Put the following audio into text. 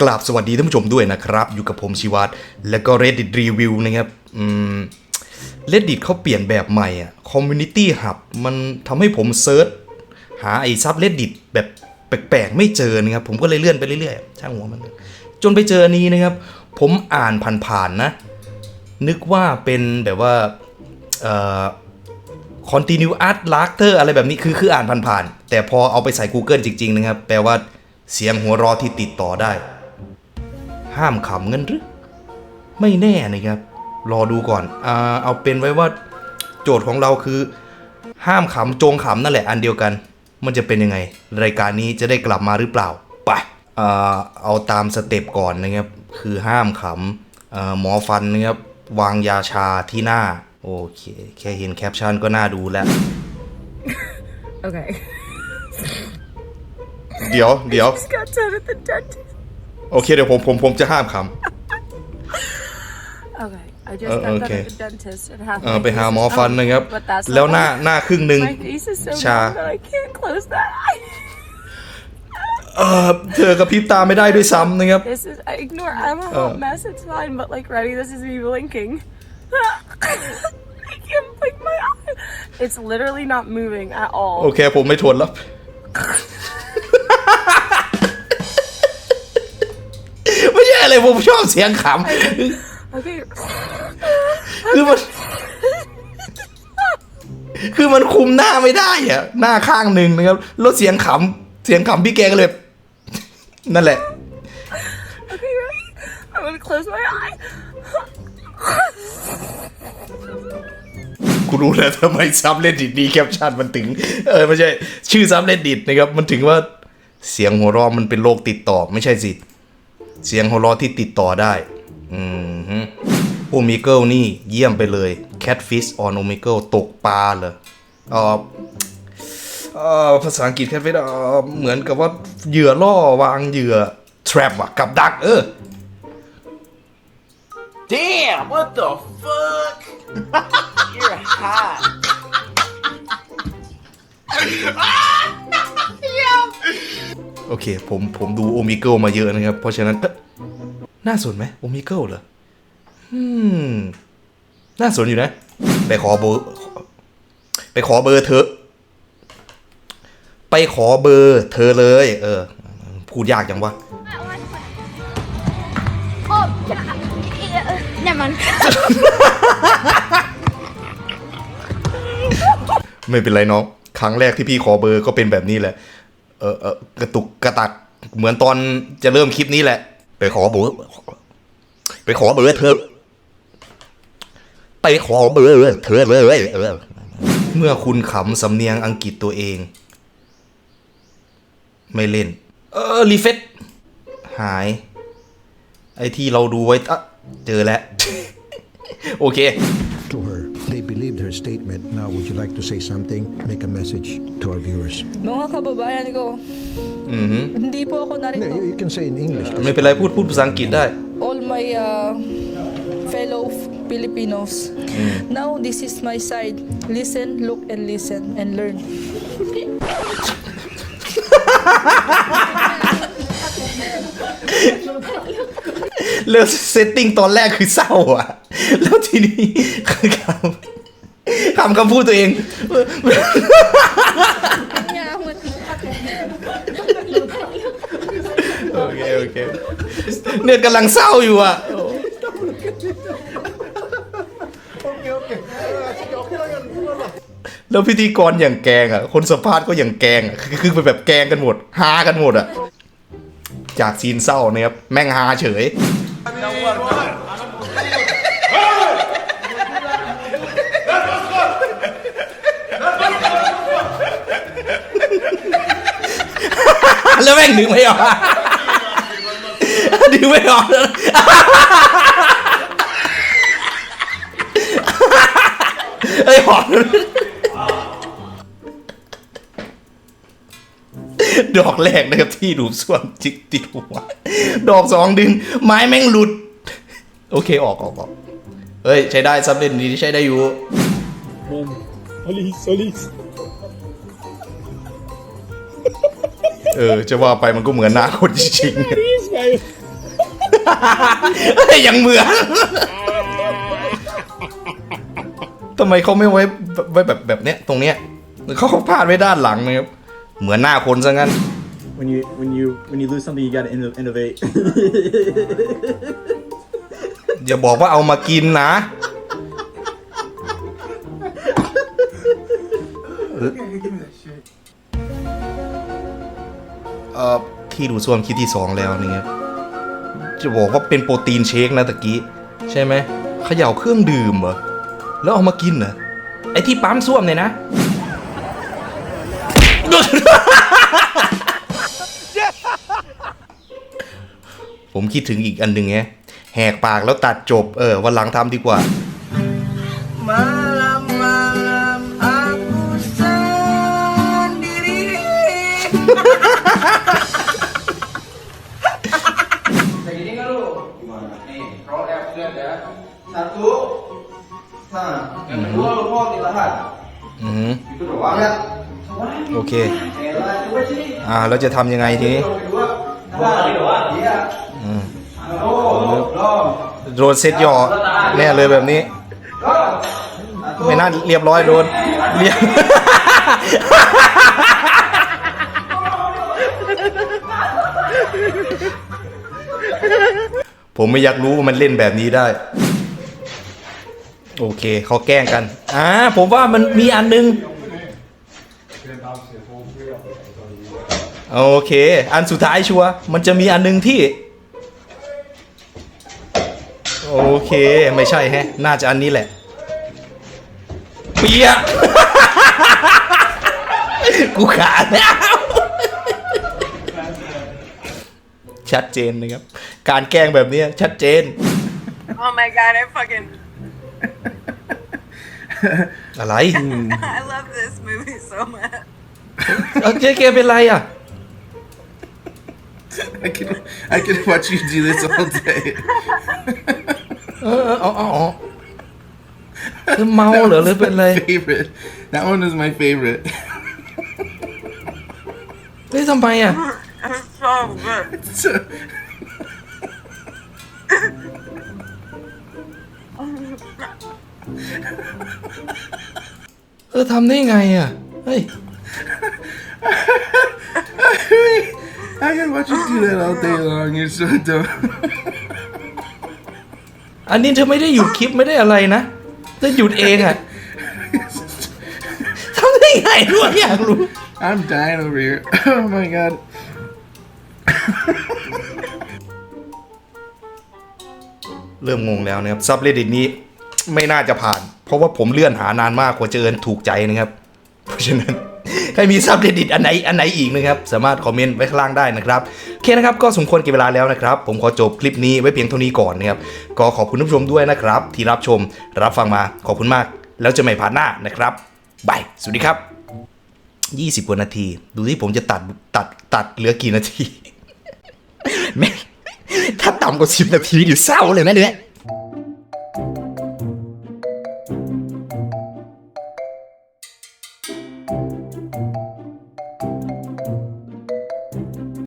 กราบสวัสดีท่านผู้ชมด้วยนะครับ อยู่กับผมชิวัตแล้วก็ Reddit Review นะครับอืม Reddit เขาเปลี่ยนแบบใหม่อะ Community Hub มันทำให้ผมเซิร์ชหาไอ้ซับ Reddit แบบแปลกๆ ไม่เจอนะครับ ผมก็เลยเลื่อนไปเรื่อยๆ ช่างหัวมัน จนไปเจออันนี้นะครับ ผมอ่านผ่านๆนะ นึกว่าเป็นแบบว่าเอ่อ continue art laughter อะไรแบบนี้คือคืออ่านผ่านๆ แต่พอเอาไปใส่ Google จริง ๆ นะครับ แปลว่าเสียงหัวเรอที่ติดต่อได้ ห้ามขำเงินหรือ ไม่แน่นะครับ รอดูก่อนอ่าเอาเป็นไว้ว่าโจทย์ของเราคือ ห้ามขำโจงขำนั่นแหละอันเดียวกัน มันจะเป็นยังไง รายการนี้จะได้กลับมาหรือเปล่าไปอ่าเอาตามสเต็ปก่อนนะครับ คือห้ามขำอ่าหมอฟันนะครับวางยาชาที่หน้า โอเค แค่เห็นแคปชั่นก็น่าดูแล้ว Okay. เดี๋ยวเดี๋ยว โอเคเดี๋ยวผมผมผมจะห้ามข Okay. I just Uh, got done okay. at the dentist and half ำเออ my ไปหา face หมอ is ฟัน up, นะครับ But that's not แล้วหน้า all. หน้าครึ่งหนึ่ง My face is so Cha. bad that I can't close that eye. เออเธอกระพริบตาไม่ได้ด้วยซ้ำนะครับ This is I ignore. I'm a hot mess. It's fine. But like, ready? This is me blinking. I can't blink my eye. It's literally not moving at โอ all. เค ผมไม่ทนแล้ว ไม่ใช่อะไรผมชอบเสียงข Okay. ำคือมัน คือมันคุมหน้าไม่ได้อะหน้าข้างหนึ่งนะครับแล้วเสียงขำเสียงขำพี่แกก็เลย นั่นแหละ Okay, ready? I'm gonna close my eye. กูรู้แล้วทำไมซับเลดดิตดีแคปชั่นมันถึง เออไม่ใช่ ชื่อซับเลดดิตนะครับ มันถึงว่าเสียงหัวเราะมันเป็นโรคติดต่อไม่ใช่สิ เสียงหัวเราะที่ติดต่อได้ อืมฮึโอมิเกิลนี่เยี่ยมไปเลย Catfish on Omegle ตกปลาเหรอเออเออภาษาอังกฤษ Catfish เออเหมือนกับว่าเหยื่อล่อวางเหยื่อ trap อะกับดักเออ Damn, what the fuck? You're hot. โอเค ผมผมดูโอมิเกิลมาเยอะนะครับ เพราะฉะนั้นเอ๊ะน่าสนไหมโอมิเกิลเหรออืมน่าสนอยู่นะ ไปขอเบอร์ ไปขอเบอร์เธอ ไปขอเบอร์เธอเลย เออ พูดยากจังวะโอ้เนี่ยมัน ไม่เป็นไรน้อง ครั้งแรกที่พี่ขอเบอร์ก็เป็นแบบนี้แหละ เออเออกระตุกกระตักเหมือนตอนจะเริ่มคลิปนี้แหละ ไปขอเบอร์ไปขอเบอร์เธอ ไปขอเบอร์เธอเลยเออเมื่อคุณขำสำเนียงอังกฤษตัวเอง ไม่เล่น เออรีเฟซหาย ไอที่เราดูไว้อะเจอแล้ว โอเค to her. They believed her statement. Now, would you like to say something? Make a message to our viewers. Mga kababayan ko, hindi po ako No, narito. you, you can say in English. ไม่เป็นไรพูดพูดภาษาอังกฤษได้ All my uh, fellow Filipinos. Now, this is my side. Listen, look, and listen, and learn. แล้วเซตติ้งตอนแรกคือเศร้าอ่ะ แล้วทีนี้คือคำคำคำพูดตัวเองโอเค โอเค เนี่ยกำลังเศร้าอยู่อะแล้วพิธีกรอย่างแกงอะ คนสัมภาษณ์ก็อย่างแกงอะคือคือเป็นแบบแกงกันหมดฮากันหมดอะ จากซีนเศร้านะครับ แม่งฮาเฉยแล้ว ดึงไม่ออกดึงไม่ออกแล้วเอ้หอมดอกแรกนะครับที่ดูส่วมจิกติดหัว ดอกสองดึง ไม้แม่งหลุด โอเคออกออกออกเฮ้ย ใช้ได้ซับเล่นดีใช้ได้อยู่ Alice, Alice. เออ จะว่าไปมันก็เหมือนหน้าคนจริงๆ Alice, guys. เฮ้ยยังเหมือน ทำไมเขาไม่ไว้ไว้แบบแบบเนี้ยตรงเนี้ยเขาเขาพาดไว้ด้านหลังนะครับ เหมือนหน้าคนซะงั้น When you when you when you lose something, you gotta inno- innovate. อย่าบอกว่าเอามากินนะเอ่อที่ดูส่วนคิดที่สองแล้วนี่ครับจะบอกว่าเป็นโปรตีนเชคนะตะกี้ ใช่ไหมเขย่าเครื่องดื่มเหรอแล้วเอามากินเหรอไอที่ปั๊มส้วมเนี่ยนะ ผมคิดถึงอีกอันหนึ่งไงแหกปากแล้วตัดจบ เออวันหลังทำดีกว่า อือหือ Itu doang ya. โอเค Elah, coba sini. อ่าแล้วจะทำยังไงทีนี้ Yang kedua. Nah, doang. Iya. อืม Lo, lo, โดนเซตหย่อแน่เลยแบบนี้ lo. ไม่น่าเรียบร้อยโดนเรียบผมไม่อยากรู้ว่ามันเล่นแบบนี้ได้ โอเคเขาแกล้งกันอ่าผมว่ามันมีอันนึงโอเค อันสุดท้ายชัวร์มันจะมีอันนึงที่ โอเคไม่ใช่แฮะ น่าจะอันนี้แหละ เปียกูขาดแล้วชัดเจนนะครับ การแกล้งแบบเนี้ยชัดเจน Oh my god, I fucking อะไร I love this movie so much. เอาเจ๊เกเป็นไรอ่ะ I can I can watch you do this all day. เออเออเอาเอาเอาเธอเมาเหรอหรือเป็นอะไร favorite. That one is my favorite. เฮ้ยทำไมอ่ะ It's so good. So, ออทำได้ไงอะ เฮ้ย I can watch you do that all day long. You're so dumb. อันนี้เธอไม่ได้หยุดคลิปไม่ได้อะไรนะเธอหยุดเองอะทำได้ไงด้วยอยากรู้ I'm dying over here. Oh my god. เริ่มงงแล้วนะครับซับเรดดิตนี้ไม่น่าจะผ่าน เพราะว่าผมเลื่อนหานานมากกว่าจะเอินถูกใจนะครับ เพราะฉะนั้นใครมีซับเรดดิตอันไหนอันไหนอีกนะครับ สามารถคอมเมนต์ไว้ข้างล่างได้นะครับโอเคนะครับ ก็สมควรก็บเวลาแล้วนะครับ ผมขอจบคลิปนี้ไว้เพียงเท่านี้ก่อนนะครับ ก็ขอบคุณผู้ชมด้วยนะครับ ที่รับชมรับฟังมาขอบคุณมาก แล้วเจะใหม่ผ่านหน้านะครับบายสวัสดีครับ 20กว่านาที ดูที่ผมจะตัดตัดตัดเหลือกี่นาทีแม่ถ้าต่ำกว่า10นาทีอยู่เศร้าเลยนะเนี่ย